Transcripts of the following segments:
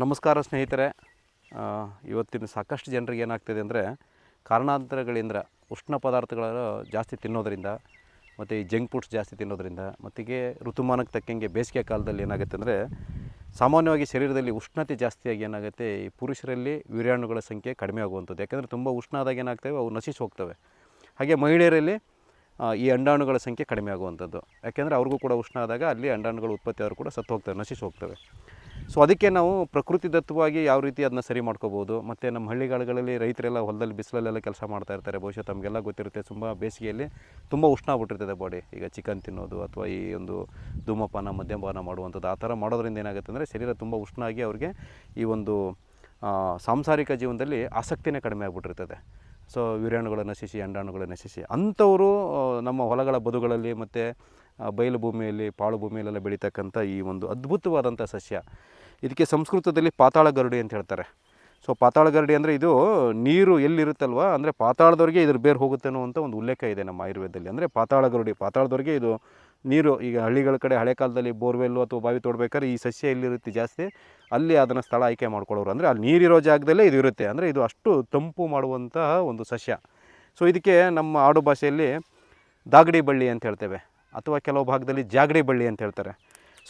ನಮಸ್ಕಾರ ಸ್ನೇಹಿತರೆ. ಇವತ್ತಿನ ಸಾಕಷ್ಟು ಜನರಿಗೆ ಏನಾಗ್ತಿದೆ ಅಂದರೆ ಕಾರಣಾಂತರಗಳಿಂದ ಉಷ್ಣ ಪದಾರ್ಥಗಳು ಜಾಸ್ತಿ ತಿನ್ನೋದರಿಂದ ಮತ್ತು ಈ ಜಂಕ್ ಫುಡ್ಸ್ ಜಾಸ್ತಿ ತಿನ್ನೋದರಿಂದ ಮತ್ತಿಗೆ ಋತುಮಾನಕ್ಕೆ ತಕ್ಕಂಗೆ ಬೇಸಿಗೆ ಕಾಲದಲ್ಲಿ ಏನಾಗುತ್ತೆ ಅಂದರೆ ಸಾಮಾನ್ಯವಾಗಿ ಶರೀರದಲ್ಲಿ ಉಷ್ಣತೆ ಜಾಸ್ತಿಯಾಗಿ ಏನಾಗುತ್ತೆ ಈ ಪುರುಷರಲ್ಲಿ ವೀರ್ಯಾಣುಗಳ ಸಂಖ್ಯೆ ಕಡಿಮೆ ಆಗುವಂಥದ್ದು. ಯಾಕೆಂದರೆ ತುಂಬ ಉಷ್ಣ ಆದಾಗ ಏನಾಗ್ತವೆ? ಅವು ನಶಿಸಿ ಹೋಗ್ತವೆ ಹಾಗೆ ಮಹಿಳೆಯರಲ್ಲಿ ಈ ಅಂಡಾಣುಗಳ ಸಂಖ್ಯೆ ಕಡಿಮೆ ಆಗುವಂಥದ್ದು. ಯಾಕೆಂದರೆ ಅವ್ರಿಗೂ ಕೂಡ ಉಷ್ಣ ಆದಾಗ ಅಲ್ಲಿ ಅಂಡಾಣುಗಳು ಉತ್ಪತ್ತಿ ಆದರೂ ಕೂಡ ಸತ್ತು ಹೋಗ್ತವೆ ನಶಿಸಿ ಹೋಗ್ತವೆ ಸೊ ಅದಕ್ಕೆ ನಾವು ಪ್ರಕೃತಿ ದತ್ತವಾಗಿ ಯಾವ ರೀತಿ ಅದನ್ನ ಸರಿ ಮಾಡ್ಕೋಬೋದು ಮತ್ತು ನಮ್ಮ ಹಳ್ಳಿಗಳಲ್ಲಿ ರೈತರೆಲ್ಲ ಹೊಲದಲ್ಲಿ ಬಿಸಿಲಲ್ಲೆಲ್ಲ ಕೆಲಸ ಮಾಡ್ತಾ ಇರ್ತಾರೆ. ಬಹುಶಃ ತಮಗೆಲ್ಲ ಗೊತ್ತಿರುತ್ತೆ, ತುಂಬ ಬೇಸಿಗೆಯಲ್ಲಿ ತುಂಬ ಉಷ್ಣ ಆಗ್ಬಿಟ್ಟಿರ್ತದೆ ಬಾಡಿ ಈಗ ಚಿಕನ್ ತಿನ್ನೋದು ಅಥವಾ ಈ ಒಂದು ಧೂಮಪಾನ, ಮದ್ಯಪಾನ ಮಾಡುವಂಥದ್ದು ಆ ಥರ ಮಾಡೋದ್ರಿಂದ ಏನಾಗುತ್ತೆ ಅಂದರೆ ಶರೀರ ತುಂಬ ಉಷ್ಣ ಆಗಿ ಅವ್ರಿಗೆ ಈ ಒಂದು ಸಾಂಸಾರಿಕ ಜೀವನದಲ್ಲಿ ಆಸಕ್ತಿನೇ ಕಡಿಮೆ ಆಗ್ಬಿಟ್ಟಿರ್ತದೆ. ಸೊ ವೀರ್ಯಾಣುಗಳ ನಶಿಸಿ ಅಂಡಾಣುಗಳು ನಶಿಸಿ. ಅಂಥವರು ನಮ್ಮ ಹೊಲಗಳ ಬದುಗಳಲ್ಲಿ ಮತ್ತು ಬಯಲು ಭೂಮಿಯಲ್ಲಿ, ಪಾಳು ಭೂಮಿಯಲ್ಲೆಲ್ಲ ಬೆಳೀತಕ್ಕಂಥ ಈ ಒಂದು ಅದ್ಭುತವಾದಂಥ ಸಸ್ಯ. ಇದಕ್ಕೆ ಸಂಸ್ಕೃತದಲ್ಲಿ ಪಾತಾಳ ಗರುಡಿ ಅಂತ ಹೇಳ್ತಾರೆ. ಸೊ ಪಾತಾಳ ಗರುಡಿ ಅಂದರೆ ಇದು ನೀರು ಎಲ್ಲಿರುತ್ತಲ್ವ? ಅಂದರೆ ಪಾತಾಳದವ್ರಿಗೆ ಇದ್ರ ಬೇರೆ ಹೋಗುತ್ತೆ ಅಂತ ಒಂದು ಉಲ್ಲೇಖ ಇದೆ ನಮ್ಮ ಆಯುರ್ವೇದದಲ್ಲಿ. ಅಂದರೆ ಪಾತಾಳ ಗರುಡಿ, ಪಾತಾಳದವ್ರಿಗೆ ಇದು ನೀರು, ಈಗ ಹಳ್ಳಿಗಳ ಕಡೆ ಹಳೆ ಕಾಲದಲ್ಲಿ ಬೋರ್ವೆಲ್ಲು ಅಥವಾ ಬಾವಿ ತೋಡ್ಬೇಕಾದ್ರೆ ಈ ಸಸ್ಯ ಎಲ್ಲಿರುತ್ತೆ ಜಾಸ್ತಿ? ಅಲ್ಲಿ ಅದನ್ನು ಸ್ಥಳ ಆಯ್ಕೆ ಮಾಡ್ಕೊಳ್ಳೋರು. ಅಂದರೆ ಅಲ್ಲಿ ನೀರಿರೋ ಜಾಗದಲ್ಲೇ ಇದು ಇರುತ್ತೆ. ಅಂದರೆ ಇದು ಅಷ್ಟು ತಂಪು ಮಾಡುವಂತಹ ಒಂದು ಸಸ್ಯ. ಸೊ ಇದಕ್ಕೆ ನಮ್ಮ ಆಡು ಭಾಷೆಯಲ್ಲಿ ದಾಗಡಿ ಬಳ್ಳಿ ಅಂತ ಹೇಳ್ತೇವೆ. ಅಥವಾ ಕೆಲವು ಭಾಗದಲ್ಲಿ ಜಾಗಡಿ ಬಳ್ಳಿ ಅಂತ ಹೇಳ್ತಾರೆ.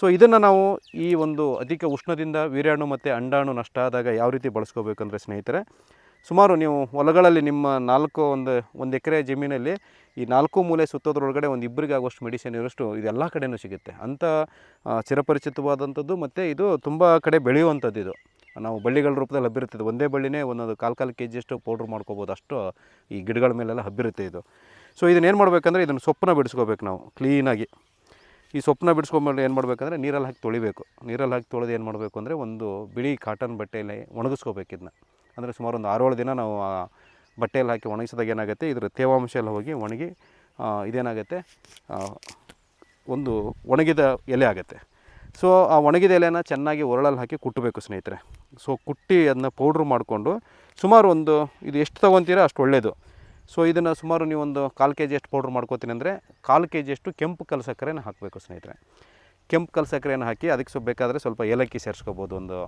ಸೊ ಇದನ್ನು ನಾವು ಈ ಒಂದು ಅಧಿಕ ಉಷ್ಣದಿಂದ ವೀರ್ಯಾಣು ಮತ್ತು ಅಂಡಾಣು ನಷ್ಟ ಆದಾಗ ಯಾವ ರೀತಿ ಬಳಸ್ಕೋಬೇಕಂದ್ರೆ ಸ್ನೇಹಿತರೆ, ಸುಮಾರು ನೀವು ಹೊಲಗಳಲ್ಲಿ ನಿಮ್ಮ ನಾಲ್ಕು ಒಂದು ಒಂದು ಎಕರೆ ಜಮೀನಲ್ಲಿ ಈ ನಾಲ್ಕು ಮೂಲೆ ಸುತ್ತೋದ್ರೊಳಗಡೆ ಒಂದು ಇಬ್ಬರಿಗೆ ಆಗುವಷ್ಟು ಮೆಡಿಸಿನ್ ಇರೋಷ್ಟು ಇದೆಲ್ಲ ಕಡೆನೂ ಸಿಗುತ್ತೆ. ಅಂಥ ಚಿರಪರಿಚಿತವಾದಂಥದ್ದು ಮತ್ತು ಇದು ತುಂಬ ಕಡೆ ಬೆಳೆಯುವಂಥದ್ದು ಇದು. ನಾವು ಬಳ್ಳಿಗಳ ರೂಪದಲ್ಲಿ ಹಬ್ಬಿರುತ್ತದೆ ಒಂದೇ ಬಳ್ಳಿನೇ ಒಂದೊಂದು ಕಾಲು ಕಾಲು ಕೆ ಜಿಯಷ್ಟು ಪೌಡ್ರ್ ಮಾಡ್ಕೋಬೋದು ಅಷ್ಟು ಈ ಗಿಡಗಳ ಮೇಲೆಲ್ಲ ಹಬ್ಬಿರುತ್ತೆ ಇದು. ಸೊ ಇದನ್ನೇನು ಮಾಡಬೇಕಂದ್ರೆ ಇದನ್ನು ಸೊಪ್ಪನ್ನ ಬಿಡಿಸ್ಕೋಬೇಕು ನಾವು ಕ್ಲೀನಾಗಿ ಈ ಸೊಪ್ಪನ್ನ ಬಿಡಿಸ್ಕೊಂಬಲ್ಲಿ ಏನು ಮಾಡಬೇಕಂದ್ರೆ ನೀರಲ್ಲಿ ಹಾಕಿ ತೊಳಿಬೇಕು. ನೀರಲ್ಲಿ ಹಾಕಿ ತೊಳೆದು ಏನು ಮಾಡಬೇಕು ಅಂದರೆ ಒಂದು ಬಿಳಿ ಕಾಟನ್ ಬಟ್ಟೆಯಲ್ಲಿ ಒಣಗಿಸ್ಕೋಬೇಕು ಇದನ್ನ. ಅಂದರೆ ಸುಮಾರು ಒಂದು ಆರೇಳು ದಿನ ನಾವು ಬಟ್ಟೆಯಲ್ಲಿ ಹಾಕಿ ಒಣಗಿಸಿದಾಗ ಏನಾಗುತ್ತೆ, ಇದರ ತೇವಾಂಶ ಎಲ್ಲ ಹೋಗಿ ಒಣಗಿ ಇದೇನಾಗುತ್ತೆ ಒಂದು ಒಣಗಿದ ಎಲೆ ಆಗುತ್ತೆ. ಸೊ ಆ ಒಣಗಿದ ಎಲೆನ ಚೆನ್ನಾಗಿ ಒರಳಲ್ಲಿ ಹಾಕಿ ಕುಟ್ಟಬೇಕು ಸ್ನೇಹಿತರೆ. ಸೊ ಕುಟ್ಟಿ ಅದನ್ನ ಪೌಡ್ರ್ ಮಾಡಿಕೊಂಡು ಸುಮಾರು ಒಂದು, ಇದು ಎಷ್ಟು ತೊಗೊತೀರೋ ಅಷ್ಟು ಒಳ್ಳೆಯದು ಸೊ ಇದನ್ನು ಸುಮಾರು ನೀವು ಒಂದು ಕಾಲು ಕೆ ಜಿ ಎಷ್ಟು ಪೌಡ್ರ್ ಮಾಡ್ಕೋತೀನಿ ಅಂದರೆ ಕಾಲು ಕೆ ಜಿಯಷ್ಟು ಕೆಂಪು ಕಲ್ ಸಕ್ಕರೆನ ಹಾಕಬೇಕು ಸ್ನೇಹಿತರೆ. ಕೆಂಪು ಕಲ್ ಸಕ್ಕರೆನ ಹಾಕಿ ಅದಕ್ಕೆ ಸ್ವಲ್ಪ ಬೇಕಾದರೆ ಸ್ವಲ್ಪ ಏಲಕ್ಕಿ ಸೇರಿಸ್ಕೋಬೋದು ಒಂದು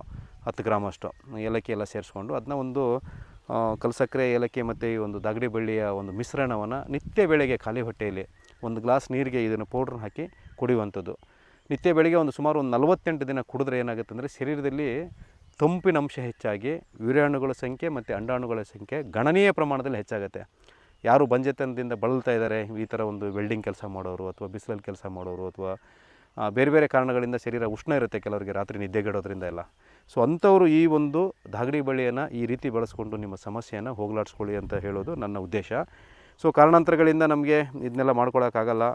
ಹತ್ತು ಗ್ರಾಮ್ ಅಷ್ಟು. ಏಲಕ್ಕಿ ಎಲ್ಲ ಸೇರಿಸ್ಕೊಂಡು ಅದನ್ನ ಒಂದು ಕಲ್ ಸಕ್ಕರೆ ಏಲಕ್ಕಿ ಮತ್ತು ಈ ಒಂದು ದಾಗಡಿ ಬಳ್ಳಿಯ ಒಂದು ಮಿಶ್ರಣವನ್ನು ನಿತ್ಯ ಬೆಳಗ್ಗೆ ಖಾಲಿ ಹೊಟ್ಟೆಯಲ್ಲಿ ಒಂದು ಗ್ಲಾಸ್ ನೀರಿಗೆ ಇದನ್ನು ಪೌಡ್ರ್ ಹಾಕಿ ಕುಡಿಯುವಂಥದ್ದು. ನಿತ್ಯ ಬೆಳಗ್ಗೆ ಒಂದು ಸುಮಾರು ಒಂದು ನಲವತ್ತೆಂಟು ದಿನ ಕುಡಿದ್ರೆ ಏನಾಗುತ್ತೆ ಅಂದರೆ ಶರೀರದಲ್ಲಿ ತಂಪಿನ ಅಂಶ ಹೆಚ್ಚಾಗಿ ವೀರ್ಯಾಣುಗಳ ಸಂಖ್ಯೆ ಮತ್ತು ಅಂಡಾಣುಗಳ ಸಂಖ್ಯೆ ಗಣನೀಯ ಪ್ರಮಾಣದಲ್ಲಿ ಹೆಚ್ಚಾಗುತ್ತೆ. ಯಾರು ಬಂಜೆತನದಿಂದ ಬಳಲ್ತಾ ಇದ್ದಾರೆ ಈ ಥರ ಒಂದು ವೆಲ್ಡಿಂಗ್ ಕೆಲಸ ಮಾಡೋರು ಅಥವಾ ಬಿಸಿಲಲ್ಲಿ ಕೆಲಸ ಮಾಡೋರು ಅಥವಾ ಬೇರೆ ಬೇರೆ ಕಾರಣಗಳಿಂದ ಶರೀರ ಉಷ್ಣ ಇರುತ್ತೆ ಕೆಲವರಿಗೆ ರಾತ್ರಿ ನಿದ್ದೆಗೆಡೋದ್ರಿಂದ ಎಲ್ಲ. ಸೊ ಅಂಥವರು ಈ ಒಂದು ದಾಗಡಿ ಬಳ್ಳಿಯನ್ನು ಈ ರೀತಿ ಬಳಸ್ಕೊಂಡು ನಿಮ್ಮ ಸಮಸ್ಯೆಯನ್ನು ಹೋಗಲಾಡಿಸ್ಕೊಳ್ಳಿ ಅಂತ ಹೇಳೋದು ನನ್ನ ಉದ್ದೇಶ. ಸೊ ಕಾರಣಾಂತರಗಳಿಂದ ನಮಗೆ ಇದನ್ನೆಲ್ಲ ಮಾಡ್ಕೊಳಕ್ಕಾಗಲ್ಲ.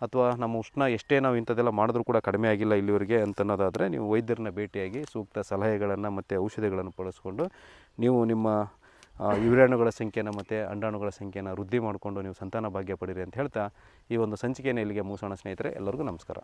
ಅಥವಾ ನಮ್ಮ ಉಷ್ಣ ಎಷ್ಟೇ ನಾವು ಇಂಥದ್ದೆಲ್ಲ ಮಾಡಿದ್ರೂ ಕೂಡ ಕಡಿಮೆ ಆಗಿಲ್ಲ ಇಲ್ಲಿವರೆಗೆ ಅಂತನ್ನೋದಾದರೆ ನೀವು ವೈದ್ಯರನ್ನ ಭೇಟಿಯಾಗಿ ಸೂಕ್ತ ಸಲಹೆಗಳನ್ನು ಮತ್ತು ಔಷಧಿಗಳನ್ನು ಬಳಸ್ಕೊಂಡು ನೀವು ನಿಮ್ಮ ಆ, ವೀರ್ಯಾಣುಗಳ ಸಂಖ್ಯೆನ ಮತ್ತು ಅಂಡಾಣುಗಳ ಸಂಖ್ಯೆನ ವೃದ್ಧಿ ಮಾಡಿಕೊಂಡು ನೀವು ಸಂತಾನ ಭಾಗ್ಯ ಪಡೀರಿ ಅಂತ ಹೇಳ್ತಾ ಈ ಒಂದು ಸಂಚಿಕೆಯನ್ನು ಇಲ್ಲಿಗೆ ಮುಗಿಸೋಣ ಸ್ನೇಹಿತರೆ ಎಲ್ಲರಿಗೂ ನಮಸ್ಕಾರ.